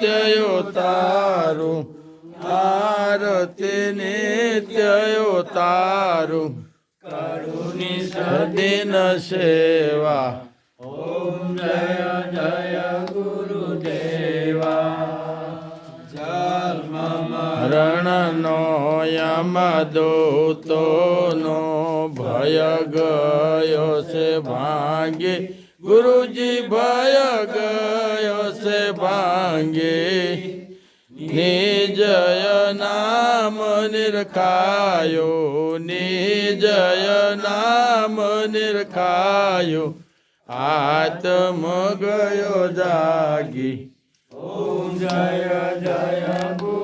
નિત્ય તારું આરતી નિત્યયો તારું કરુણી સદિન સેવા ઓમ જય જય રણનો યમદૂતોનો ભય ગયો છે ભાંગે ગુરુજી ભય ગયો છે ભાંગે. નિજય નામ નિરખાયો, નિજય નામ નિરખાયો. આત્મ ગયો જાગી. ઓમ જય જય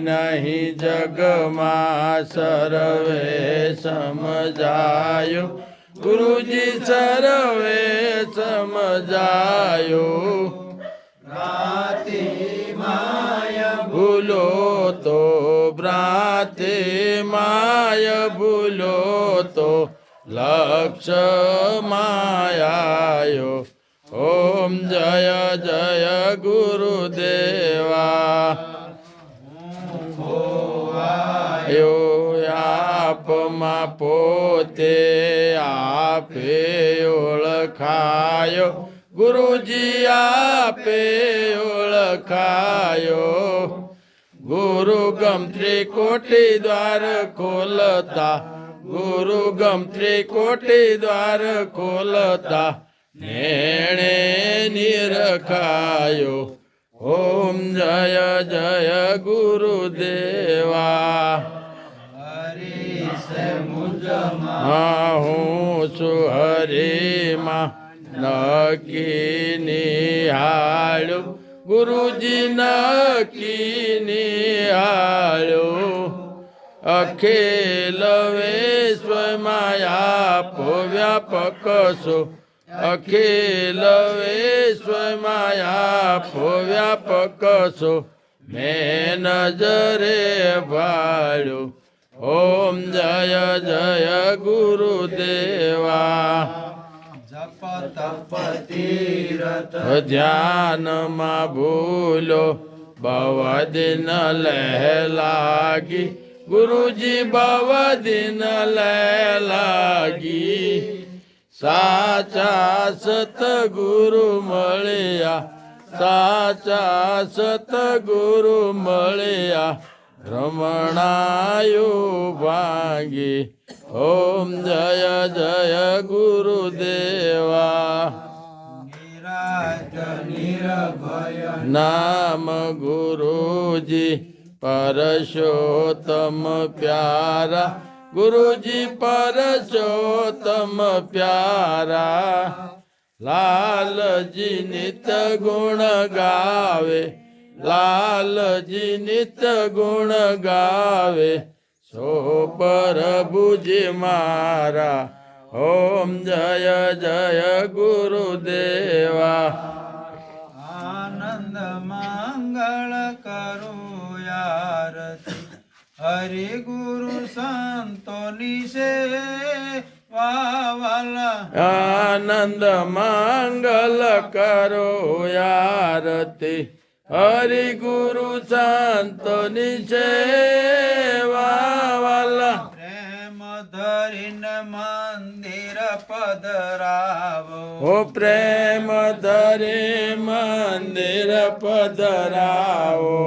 નહીં જગમાં સર્વે સમજાયું ગુરુજી સર્વે સમજાયું ભૂલો તો ભ્રાતે માય ભૂલો તો લક્ષ માયાયો ઓમ જય જય ગુરુદેવા. આપમાં પોતે આપે ઓળખાયો. ગુરુજી આપે ઓળખાયો. ગુરુ ગમ ત્રિકોટી દ્વાર ખોલતા. ગુરુ ગમ ત્રિકોટી દ્વાર ખોલતા. નેણે નિરખાયો. ઓમ જય જય ગુરુદેવા. હા છું હરિમાં નકી નિહાળ્યું ગુરુજી નકી નિહાળ્યું અખિલ વિશ્વમાં આપો વ્યાપક છો. અખિલ વિશ્વમાં આપો વ્યાપક છો. મેં નજરે ભાળ્યું ઓમ જય જય ગુરુદેવા. જપ તપ તીરથ ધ્યાનમાં ભૂલો બવ દિન લહ લાગી ગુરુજી બવ દિન લહ લાગી સાચા સતગુરુ મળ્યા, સાચા સતગુરુ મળ્યા. રમણાયું ભાંગી. ઓમ જય જય ગુરુદેવા. નામ ગુરુજી પરશોત્તમ પ્યારા. ગુરુજી પરશોત્તમ પ્યારા. લાલજી નિત ગુણ ગાવે. લાલજી નિત ગુણ ગાવે સો પ્રભુજી મારા ઓમ જય જય ગુરુદેવા. આનંદ મંગળ કરું યારતી હરિ ગુરુ સંતોની વાલા આનંદ મંગલ કરો યારતી હરિ ગુરુ સંતોની સેવા વાલા પ્રેમ ધરીને મંદિર પધરાવો. ઓ પ્રેમ ધરે મંદિર પધરાવો.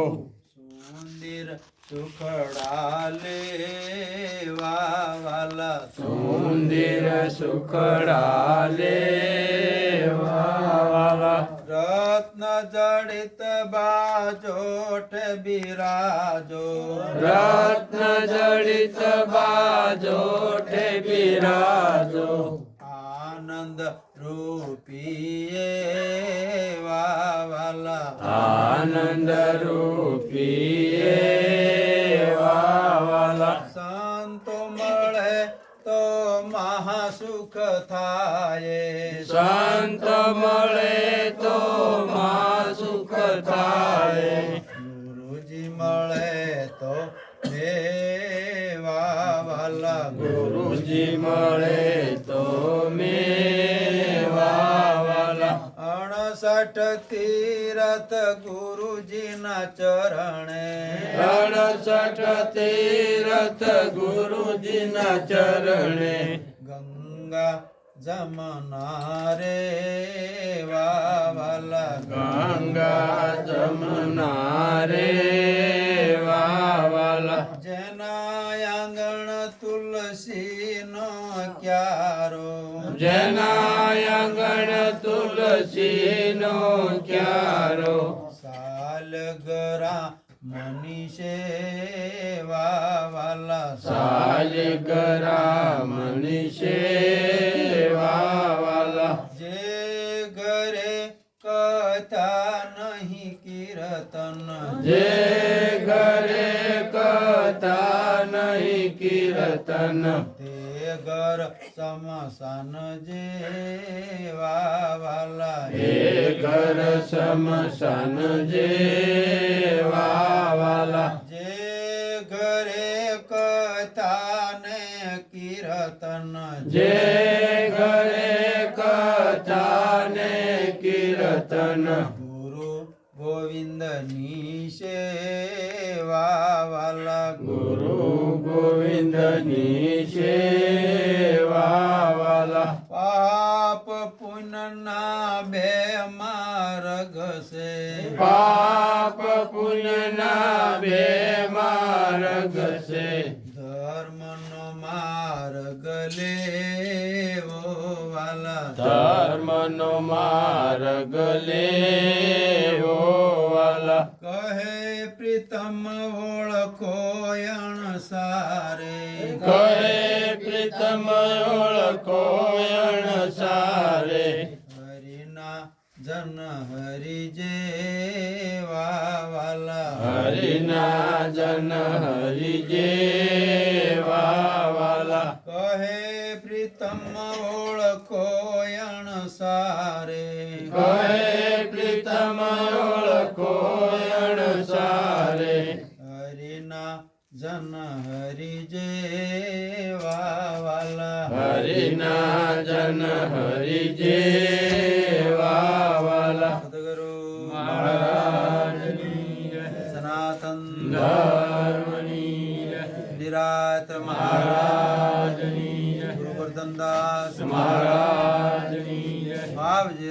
મંદિર સુખડા લેવા વાલા મંદિર સુખડા લેવાલા રત્ન જડિત બાજોઠ બિરાજો. રત્ન જડિત બાજોઠ બિરાજો. આનંદ રૂપીએ વાલા. આનંદ રૂપી થાય. સંત મળે તો માં સુખ થાય. ગુરુજી મળે તો મેવા વાલા. ગુરુજી મળે તો મેવા વાલા. અણસઠ તીરથ ગુરુજીના ચરણે. અણસઠ તીરથ ગુરુજીના ચરણે. ગંગા જમના રે વાવાલા ગંગા જમના રે વાવાલા જેના આંગણ તુલસી નો ક્યારો જેના આંગણ તુલસી નો ક્યારો સાલગરા મનીષે વાવાલા સાલિગરા મનીષે વાલા જે ઘરે કથા નહીં કીર્તન. જે ઘરે કથા નહીં કીર્તન. તે ઘર સમસાન જે વાલા હે ઘર સમસન જે વાવાલા. કીર્તન. જે ઘરે કથા ને કીર્તન. ગુરુ ગોવિંદની સેવા વાલા ગુરુ ગોવિંદની સેવા વાલા. પાપ પુનના બે માર્ગ છે. પાપ પુનના બે માર્ગ છે. ધર્મનો માર્ગ લેવો વાલા કહે પ્રીતમ ઓળખો અણસારે કહે પ્રીતમ ઓળખો અણસારે હરિના જન હરિ જેવા વાલા. હરિના જન હરિ જેવા વાલા કહે પ્રીતમ ઓળખો સારે. કહે પ્રીતમ કોયણ સારે. હરિના જન હરિ જે વાલા. હરિના જન હરિ જેવા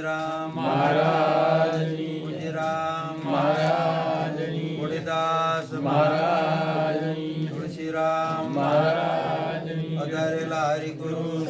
राम। महाराज राम महाराज होळीदास महाराज तुळशीराम। महाराज अधारेला हरिगुरु